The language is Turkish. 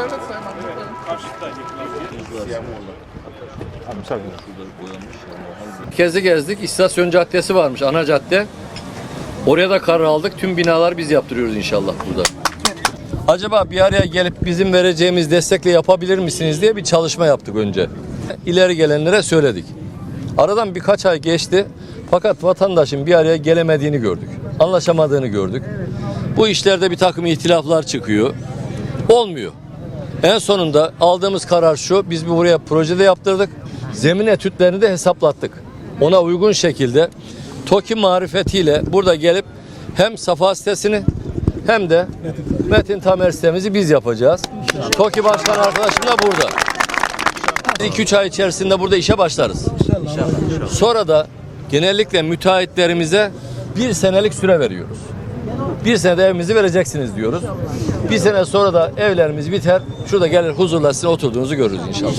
Evet Sayın Valim. Kezi gezdik. İstasyon Caddesi varmış. Ana cadde. Oraya da karar aldık. Tüm binalar biz yaptırıyoruz inşallah burada. Acaba bir araya gelip bizim vereceğimiz destekle yapabilir misiniz diye bir çalışma yaptık önce. İleri gelenlere söyledik. Aradan birkaç ay geçti. Fakat vatandaşın bir araya gelemediğini gördük. Anlaşamadığını gördük. Bu işlerde bir takım ihtilaflar çıkıyor. Olmuyor. En sonunda aldığımız karar şu. Biz bir buraya projede yaptırdık. Zemin etütlerini de hesaplattık. Ona uygun şekilde TOKİ marifetiyle burada gelip hem Safa sitesini hem de Metin Tamer sitemizi biz yapacağız. TOKİ Başkan arkadaşım da burada. 2-3 ay içerisinde burada işe başlarız. Sonra da genellikle müteahhitlerimize bir senelik süre veriyoruz. Bir senede evimizi vereceksiniz diyoruz. Bir sene sonra da evlerimiz biter. Şurada gelir huzurla sizin oturduğunuzu görürüz inşallah.